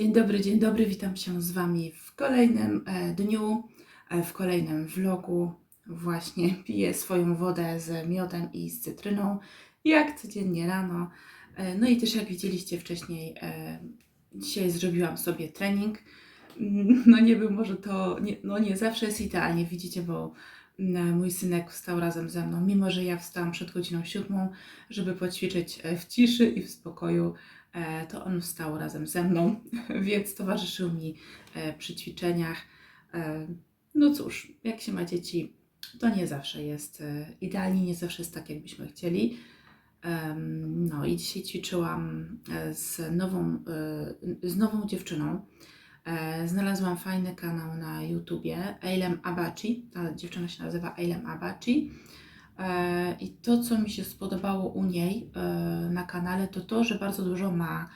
Dzień dobry, dzień dobry, witam się z Wami w kolejnym e, dniu, e, w kolejnym vlogu. Właśnie piję swoją wodę z miodem i z cytryną, jak codziennie rano. E, no i też jak widzieliście wcześniej, dzisiaj zrobiłam sobie trening. Mm, No nie był może to, nie, no nie zawsze jest idealnie, widzicie, bo mm, mój synek wstał razem ze mną, mimo że ja wstałam przed godziną siódmą, żeby poćwiczyć w ciszy i w spokoju to on wstał razem ze mną, więc towarzyszył mi e, przy ćwiczeniach. E, No cóż, jak się ma dzieci, to nie zawsze jest e, idealnie, nie zawsze jest tak, jakbyśmy chcieli. No i dzisiaj ćwiczyłam e, z nową, e, z nową dziewczyną. E, Znalazłam fajny kanał na YouTubie, Eilem Abachi. Ta dziewczyna się nazywa Eilem Abachi. E, I to, co mi się spodobało u niej e, na kanale, to to, że bardzo dużo ma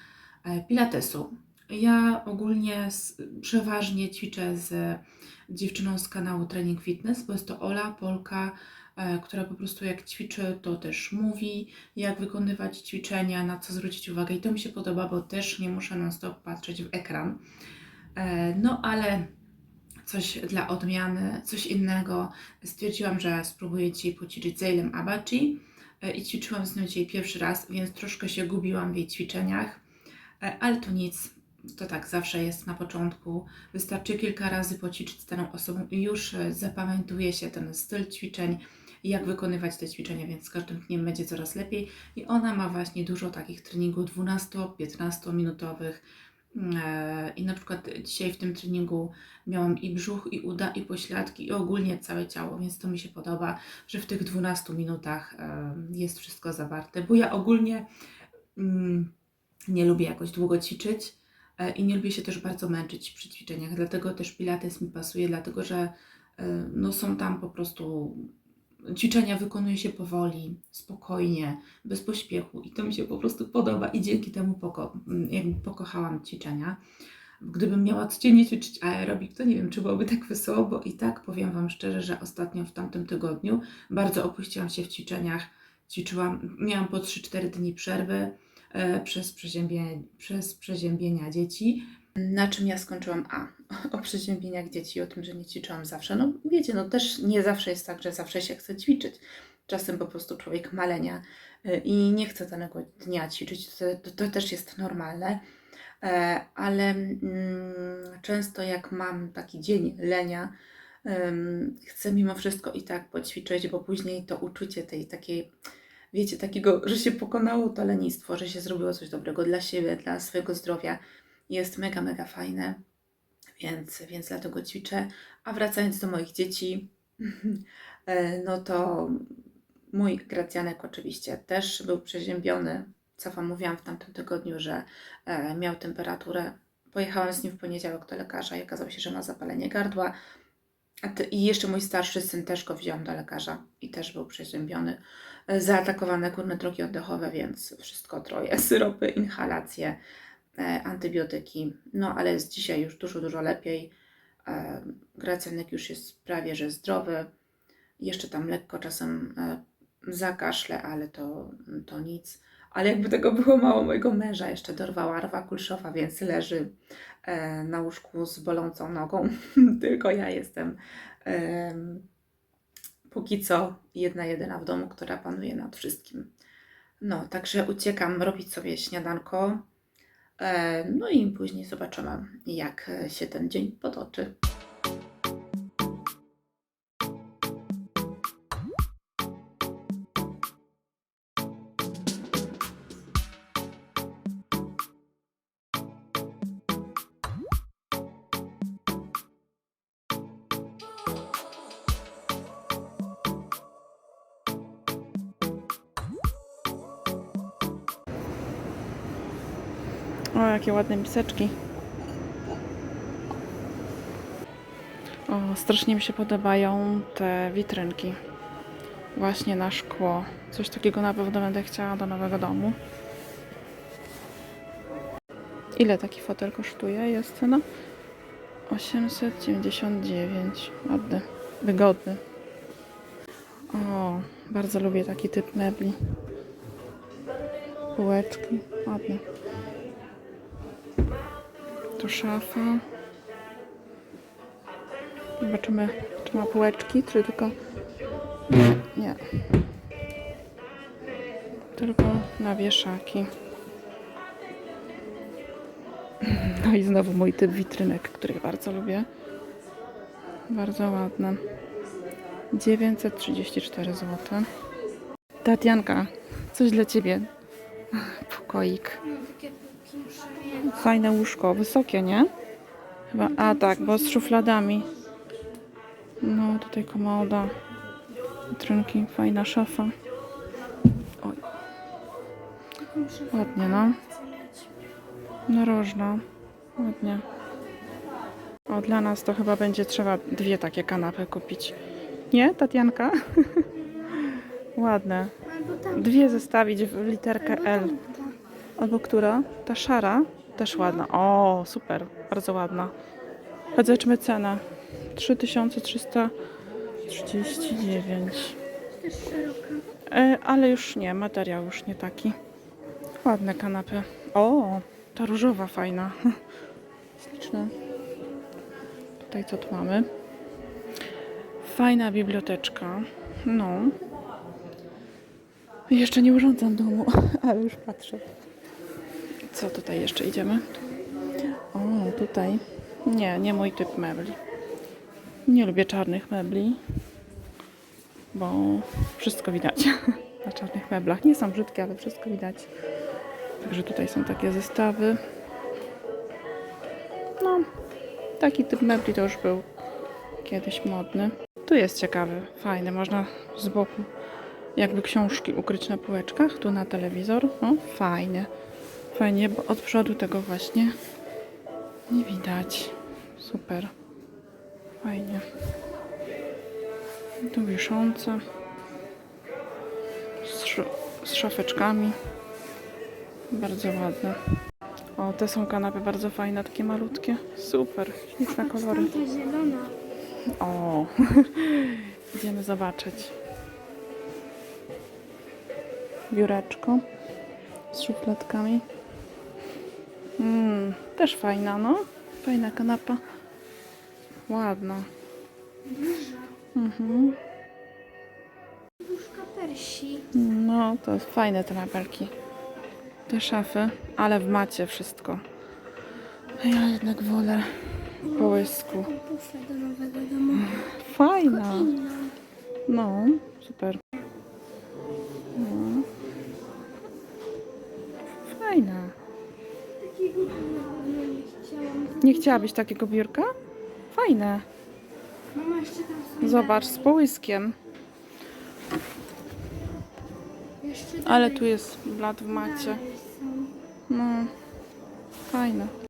e, pilatesu. Ja ogólnie przeważnie ćwiczę z dziewczyną z kanału Training Fitness, bo jest to Ola, Polka, która po prostu jak ćwiczy, to też mówi, jak wykonywać ćwiczenia, na co zwrócić uwagę. I to mi się podoba, bo też nie muszę non-stop patrzeć w ekran. No ale coś dla odmiany, coś innego. Stwierdziłam, że spróbuję dzisiaj poćwiczyć z Eilem Abachi e, i ćwiczyłam z nią dzisiaj pierwszy raz, więc troszkę się gubiłam w jej ćwiczeniach, E, ale to nic. To tak zawsze jest na początku. Wystarczy kilka razy poćwiczyć z daną osobą i już e, zapamiętuje się ten styl ćwiczeń jak wykonywać te ćwiczenia, więc z każdym dniem będzie coraz lepiej. I ona ma właśnie dużo takich treningów 12-15 minutowych. E, I na przykład dzisiaj w tym treningu miałam i brzuch, i uda, i pośladki, i ogólnie całe ciało, więc to mi się podoba, że w tych 12 minutach e, jest wszystko zawarte, bo ja ogólnie mm, nie lubię jakoś długo ćwiczyć e, i nie lubię się też bardzo męczyć przy ćwiczeniach, dlatego też pilates mi pasuje, dlatego że no, są tam po prostu ćwiczenia wykonuje się powoli, spokojnie, bez pośpiechu i to mi się po prostu podoba i dzięki temu poko- m, jakby pokochałam ćwiczenia. Gdybym miała codziennie ćwiczyć aerobik, to nie wiem, czy byłoby tak wesoło, bo i tak powiem Wam szczerze, że ostatnio w tamtym tygodniu bardzo opuściłam się w ćwiczeniach. Ćwiczyłam, miałam po 3-4 dni przerwy e, przez, przez przeziębienia dzieci. Na czym ja skończyłam? A, o przeziębieniach dzieci, o tym, że nie ćwiczyłam zawsze. No wiecie, no też nie zawsze jest tak, że zawsze się chce ćwiczyć. Czasem po prostu człowiek malenia y, i nie chce danego dnia ćwiczyć. To, to, to też jest normalne. E, Ale mm, często jak mam taki dzień lenia, chcę mimo wszystko i tak poćwiczyć, bo później to uczucie tej takiej, wiecie, takiego, że się pokonało to lenistwo, że się zrobiło coś dobrego dla siebie, dla swojego zdrowia, jest mega, mega fajne więc, więc dlatego ćwiczę. A wracając do moich dzieci, e, no to mój Gracjanek oczywiście też był przeziębiony. Co Wam mówiłam w tamtym tygodniu, że e, miał temperaturę. Pojechałam z nim w poniedziałek do lekarza i okazało się, że ma zapalenie gardła. I jeszcze mój starszy syn też go wziąłem do lekarza i też był przeziębiony. E, Zaatakowane górne drogi oddechowe, więc wszystko troje. Syropy, inhalacje antybiotyki. No ale jest dzisiaj już dużo, dużo lepiej. E, Gracjanek już jest prawie że zdrowy. Jeszcze tam lekko czasem e, zakaszle, ale to, to nic. Ale jakby tego było mało, mojego męża jeszcze dorwała rwa kulszowa, więc leży e, na łóżku z bolącą nogą. Tylko ja jestem em, póki co jedna jedyna w domu, która panuje nad wszystkim. No, także uciekam robić sobie śniadanko. E, No i później zobaczymy, jak się ten dzień potoczy. O, jakie ładne miseczki. O, strasznie mi się podobają te witrynki. Właśnie na szkło. Coś takiego na pewno będę chciała do nowego domu. Ile taki fotel kosztuje? Jest cena? 899. Ładny. Wygodny. O, bardzo lubię taki typ mebli. Półeczki. Ładne. Tu szafa. Zobaczymy, czy ma półeczki, czy tylko... Nie. Tylko na wieszaki. No i znowu mój typ witrynek, który bardzo lubię. Bardzo ładne. 934 zł. Tatianka, coś dla ciebie. Pokoik. Fajne łóżko, wysokie, nie? Chyba, a tak, bo z szufladami. No, tutaj komoda. Trynki, fajna szafa. Oj. Ładnie, no. Narożna. Ładnie. O, dla nas to chyba będzie trzeba dwie takie kanapy kupić. Nie, Tatianka? Ładne. Dwie zestawić w literkę L. Albo która? Ta szara? Też ładna. O, super. Bardzo ładna. Zobaczmy cenę. 3339. Też szeroka. E, ale już nie, materiał już nie taki. Ładne kanapy. O, ta różowa fajna. Śliczna. Tutaj co tu mamy? Fajna biblioteczka. No. Jeszcze nie urządzam domu, ale już patrzę. Co tutaj jeszcze idziemy? O, tutaj. Nie, nie mój typ mebli. Nie lubię czarnych mebli bo wszystko widać na czarnych meblach. Nie są brzydkie, ale wszystko widać. Także tutaj są takie zestawy. No, taki typ mebli to już był kiedyś modny. Tu jest ciekawy, fajny, można z boku jakby książki ukryć na półeczkach, tu na telewizor. No, fajnie. Fajnie, bo od przodu tego właśnie nie widać. Super. Fajnie. Tu wiszące. Z, sz- z szafeczkami. Bardzo ładne. O, te są kanapy bardzo fajne, takie malutkie. Super, śliczne kolory. Tam ta zielona. O, idziemy zobaczyć. Biureczko z szufladkami. Mm, też fajna, no. Fajna kanapa. Ładna. Mhm. Łóżka Persi. No, to fajne te mebelki. Te szafy, ale w macie wszystko. A Ja jednak wolę po łysku. Bufę do nowego domu. Fajna. No, super. Nie chciałabyś takiego biurka? Fajne. Mama jeszcze tam są Zobacz, z połyskiem. Jeszcze Ale tu jest blat w macie. są. No, fajne.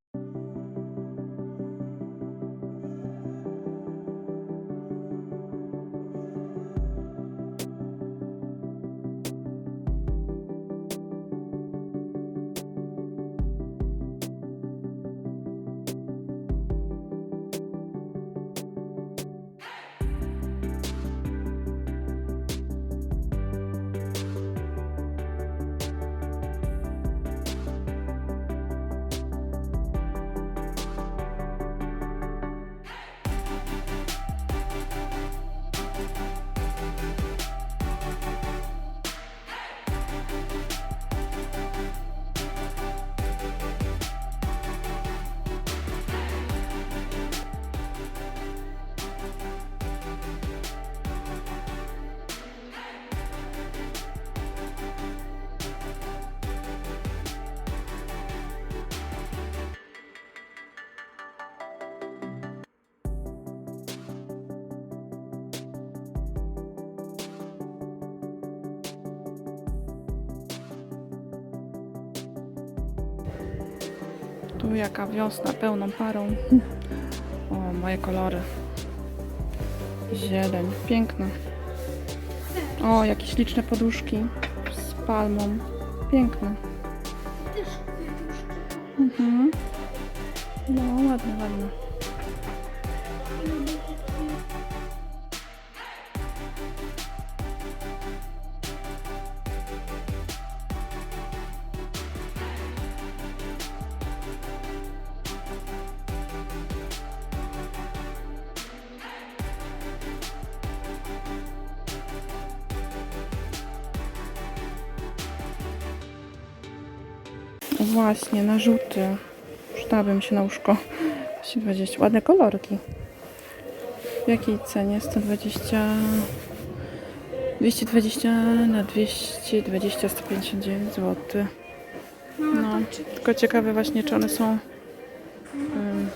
Tu jaka wiosna pełną parą. O, moje kolory. Zieleń, piękne. O, jakie śliczne poduszki z palmą. Piękne. Mhm. No, ładne, ładne. Właśnie, na żółty. Przydałabym się na łóżko. 220. Ładne kolorki. W jakiej cenie? 120... 220 na 220, 159 zł. No, tylko ciekawe właśnie, czy one są... ym,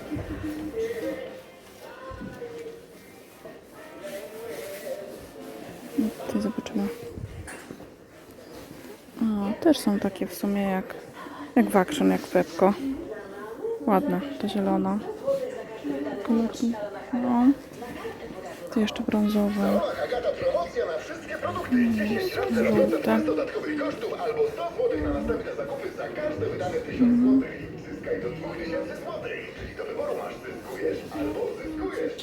Tutaj zobaczymy. O, też są takie w sumie jak, jak w Action, jak Pepko. Ładna, ta zielona. Kolorki. No. To jeszcze produkty. 10% Żółte. bez dodatkowych kosztów albo 100 zł na następne zakupy za każde wydane 1000 zł. Zyskaj do 2000 zł. Czyli do wyboru masz zyskujesz albo zyskujesz.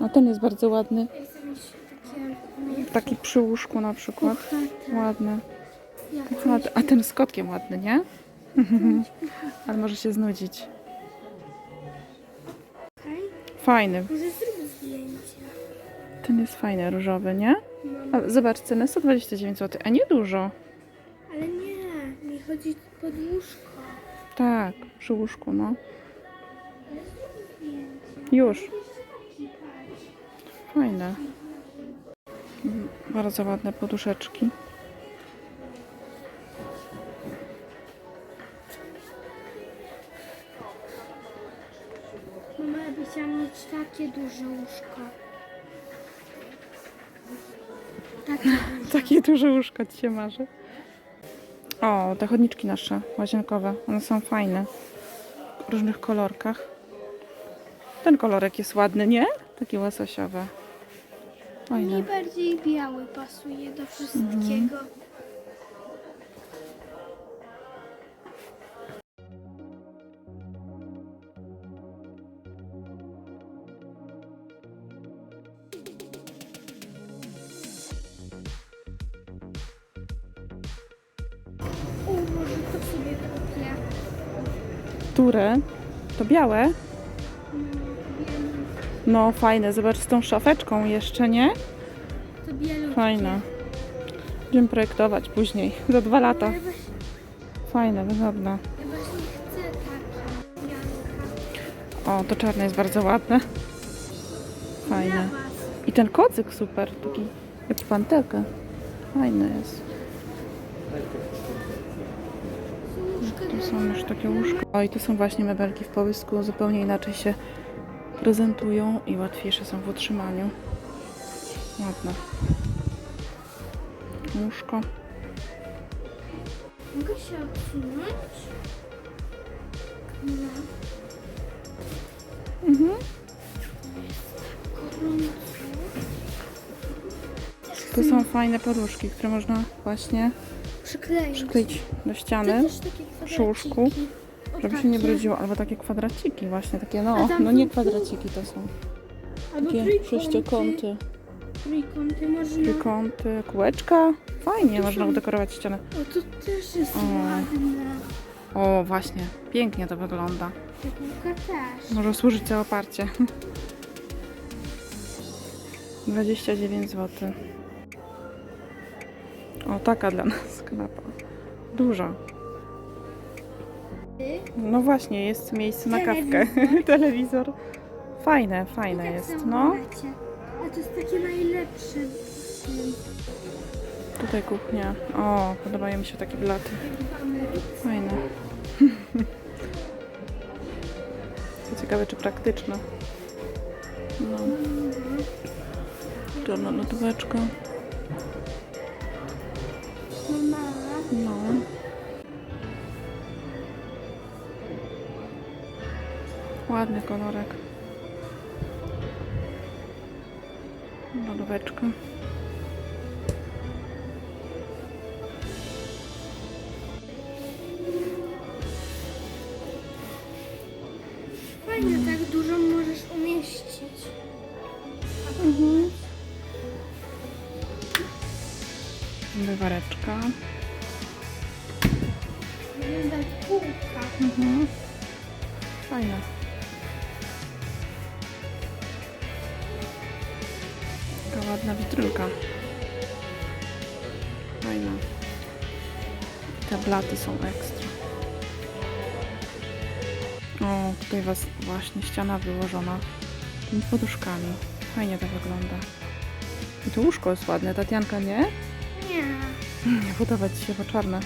A ten jest bardzo ładny. Taki przy łóżku na przykład. Ładny. A ten z kotkiem ładny, nie? Ale może się znudzić. Fajny. Może zrób zdjęcie. Ten jest fajny, różowy, nie? A, zobacz, cenę 129 zł, a nie dużo. Ale nie, mi chodzi pod łóżko. Tak, przy łóżku, no. Już. Fajne. Bardzo ładne poduszeczki. Mieć takie duże łóżko. Takie duże. Takie duże łóżko ci się marzy. O, te chodniczki nasze, łazienkowe. One są fajne. W różnych kolorkach. Ten kolorek jest ładny, nie? Taki łososiowy. Mi Fajne. bardziej biały pasuje do wszystkiego. Które? To białe? No fajne, zobacz z tą szafeczką jeszcze, nie? To bielutkie. Fajne. Będziemy projektować później, za dwa lata. Fajne, wygodne. ja właśnie chcę takie bianka. O, to czarne jest bardzo ładne. Fajne. I ten kocyk super, taki jak panterka. Fajny jest. Tu są już takie łóżka. O, i tu są właśnie mebelki w połysku. Zupełnie inaczej się prezentują i łatwiejsze są w utrzymaniu. Ładne. Łóżko. Mogę się odsunąć? No. Mhm. Gorąco. Tu są fajne poduszki, które można właśnie Przykleić. przykleić do ściany, przy łóżku, żeby się nie brudziło. Albo takie kwadraciki właśnie, takie no, no nie kwadraciki to są. Takie sześciokąty, Trójkąty można. trójkąty, kółeczka. Fajnie, można udekorować ścianę. O, to też jest O. ładne. O, właśnie, pięknie to wygląda. Też. Może służyć za oparcie. 29 zł. O, taka dla nas kanapa. Duża. No właśnie, jest miejsce na kawkę. Telewizor. Fajne, fajne tak jest. No, macie. A to jest takie najlepsze. tutaj kuchnia. O, podobają mi się takie blaty. Fajne. To ciekawe, czy praktyczne. No. Czarna lodóweczka. No. Ładny kolorek. Lodóweczka. Blaty są ekstra. O, tutaj was właśnie ściana wyłożona tymi poduszkami. Fajnie to wygląda. I to łóżko jest ładne, Tatianka, nie? Nie. Nie podoba Ci się, bo czarne.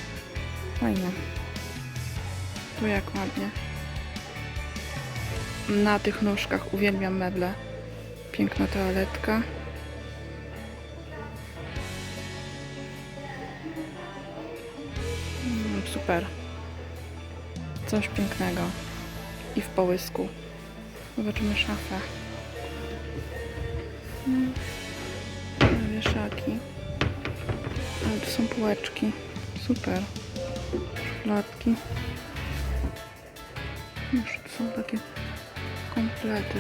Fajnie. Tu jak ładnie. Na tych nóżkach uwielbiam meble. Piękna toaletka. Super. Coś pięknego. I w połysku. Zobaczymy szafę. Mm. Wieszaki. Ale tu są półeczki. Super. Szufladki. Już tu są takie komplety.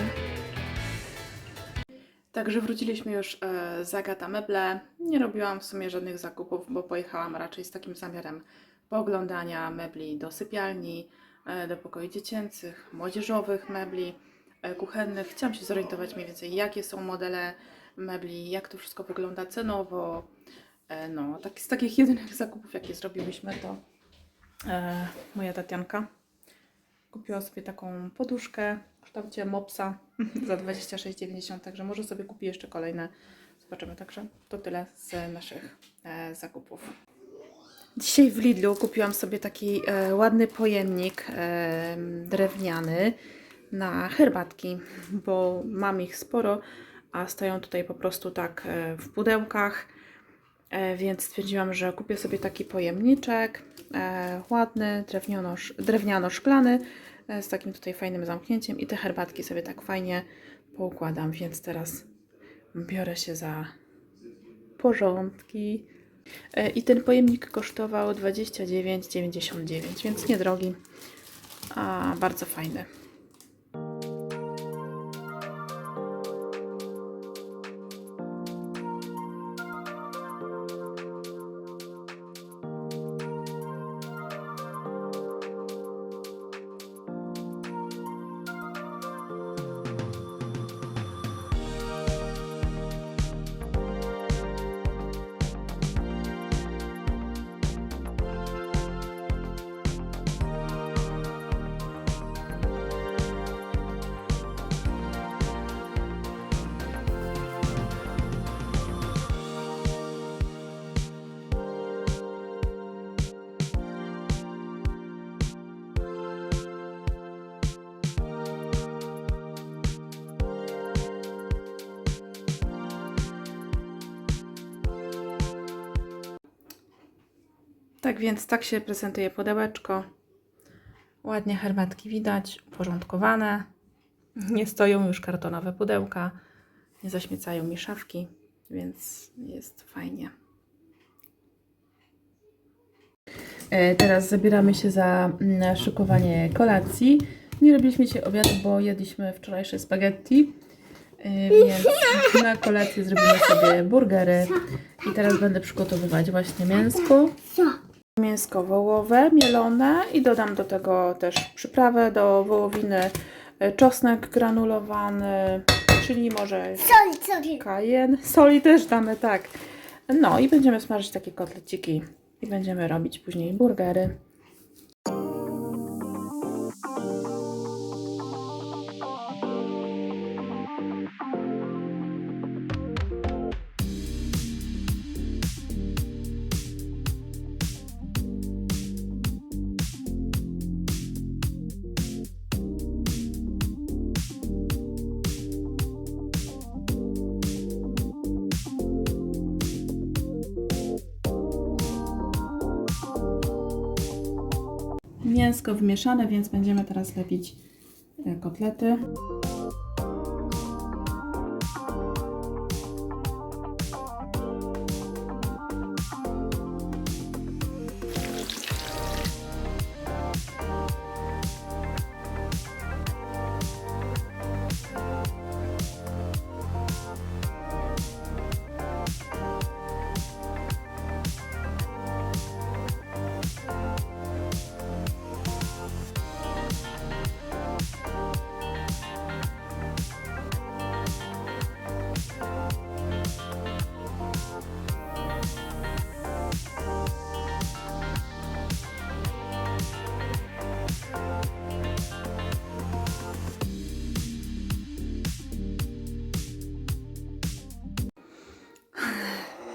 Także wróciliśmy już e, z Agata Meble. Nie robiłam w sumie żadnych zakupów, bo pojechałam raczej z takim zamiarem pooglądania mebli do sypialni, e, do pokoi dziecięcych, młodzieżowych mebli, e, kuchennych. Chciałam się zorientować mniej więcej, jakie są modele mebli, jak to wszystko wygląda cenowo. E, No, tak, z takich jedynych zakupów, jakie zrobiłyśmy, to e, moja Tatianka kupiła sobie taką poduszkę w kształcie mopsa za 26,90, także może sobie kupi jeszcze kolejne. Zobaczymy, także to tyle z naszych e, zakupów. Dzisiaj w Lidlu kupiłam sobie taki e, ładny pojemnik e, drewniany na herbatki, bo mam ich sporo, a stoją tutaj po prostu tak e, w pudełkach. E, więc stwierdziłam, że kupię sobie taki pojemniczek e, ładny, drewniano- drewniano-szklany e, z takim tutaj fajnym zamknięciem i te herbatki sobie tak fajnie poukładam, więc teraz biorę się za porządki. E, I ten pojemnik kosztował 29,99, więc niedrogi, a bardzo fajny. Tak więc tak się prezentuje pudełeczko. Ładnie herbatki widać, uporządkowane. Nie stoją już kartonowe pudełka, nie zaśmiecają mi szafki, więc jest fajnie. E, Teraz zabieramy się za mm, szykowanie kolacji. Nie robiliśmy dzisiaj obiadu, bo jedliśmy wczorajsze spaghetti. E, Więc na kolację zrobimy sobie burgery. I teraz będę przygotowywać właśnie mięsko. Mięsko wołowe, mielone i dodam do tego też przyprawę do wołowiny, e, czosnek granulowany, czyli może Sorry, sorry. kajen, soli też damy, tak. No i będziemy smażyć takie kotleciki i będziemy robić później burgery. Mięsko wmieszane, więc będziemy teraz lepić e, kotlety.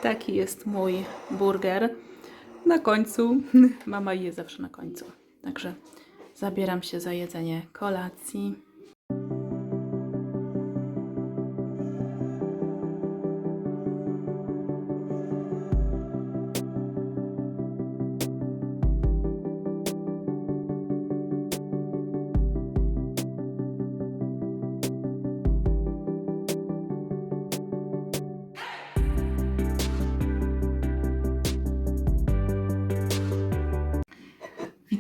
Taki jest mój burger. Na końcu. Mama je zawsze na końcu. Także zabieram się za jedzenie kolacji.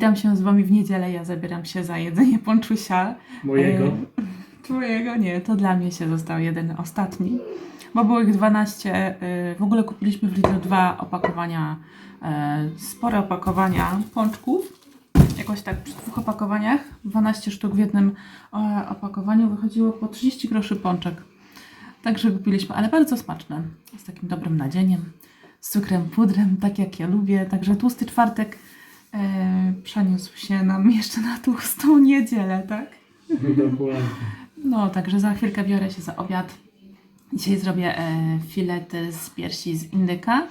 Witam się z Wami w niedzielę. Ja zabieram się za jedzenie ponczusia. Mojego. E, Twojego nie, to dla mnie się został jeden ostatni. Bo było ich 12. e, W ogóle kupiliśmy w Lidlu dwa opakowania, e, spore opakowania pączków. Jakoś tak przy dwóch opakowaniach, 12 sztuk w jednym e, opakowaniu wychodziło po 30 groszy pączek. Także kupiliśmy, ale bardzo smaczne. Z takim dobrym nadzieniem, z cukrem, pudrem, tak jak ja lubię. Także tłusty czwartek przeniósł się nam jeszcze na tłustą niedzielę, tak? Dokładnie. No, także za chwilkę biorę się za obiad. Dzisiaj zrobię e, filety z piersi z indyka.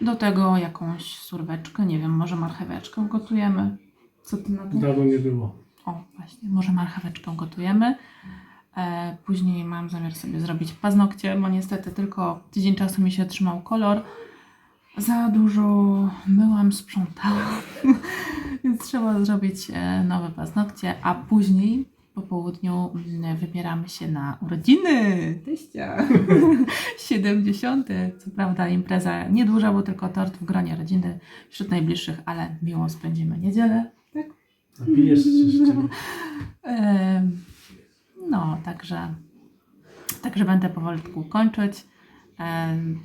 Do tego jakąś surweczkę, nie wiem, może marcheweczkę gotujemy. Co ty na to? Dawno nie było. O, właśnie, może marcheweczkę gotujemy. E, później mam zamiar sobie zrobić paznokcie, bo niestety tylko tydzień czasu mi się trzymał kolor. Za dużo myłam, sprzątałam, więc trzeba zrobić e, nowe paznokcie, a później po południu mm, wybieramy się na urodziny teścia. 70. Co prawda impreza nieduża, bo tylko tort w gronie rodziny wśród najbliższych, ale miło spędzimy niedzielę. Tak? Napijesz się No, także, także będę powolutku kończyć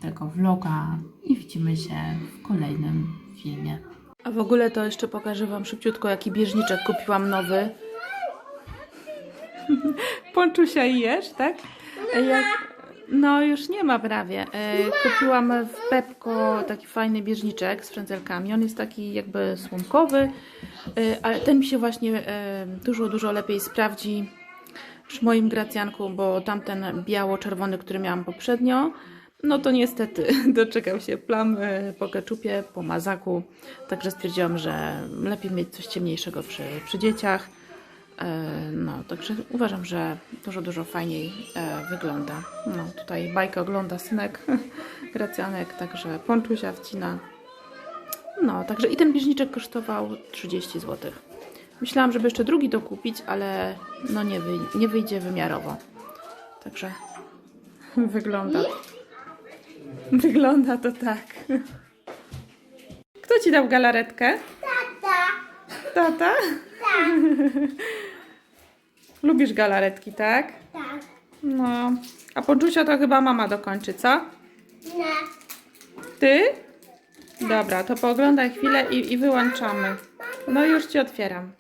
tego vloga i widzimy się w kolejnym filmie. A w ogóle to jeszcze pokażę Wam szybciutko, jaki bieżniczek kupiłam nowy. Ponczusia i jesz, tak? Jak... No już nie ma prawie. E, kupiłam w Pepko taki fajny bieżniczek z frędzelkami. On jest taki jakby słomkowy, e, ale ten mi się właśnie e, dużo, dużo lepiej sprawdzi przy moim gracjanku, bo tamten biało-czerwony, który miałam poprzednio, no to niestety doczekał się plam e, po keczupie, po mazaku, także stwierdziłam, że lepiej mieć coś ciemniejszego przy, przy dzieciach. E, No, także uważam, że dużo, dużo fajniej e, wygląda. No, tutaj bajkę ogląda synek Gracjanek, także ponczusia wcina. No, także i ten bieżniczek kosztował 30 zł. Myślałam, żeby jeszcze drugi dokupić, ale no nie, wyj nie wyjdzie wymiarowo. Także wygląda. Wygląda to tak. Kto ci dał galaretkę? Tata. Tata? Tak. Lubisz galaretki, tak? Tak. No. A Ponczusia to chyba mama dokończy, co? Nie. Ty? Dobra, to pooglądaj chwilę i, i wyłączamy. No już ci otwieram.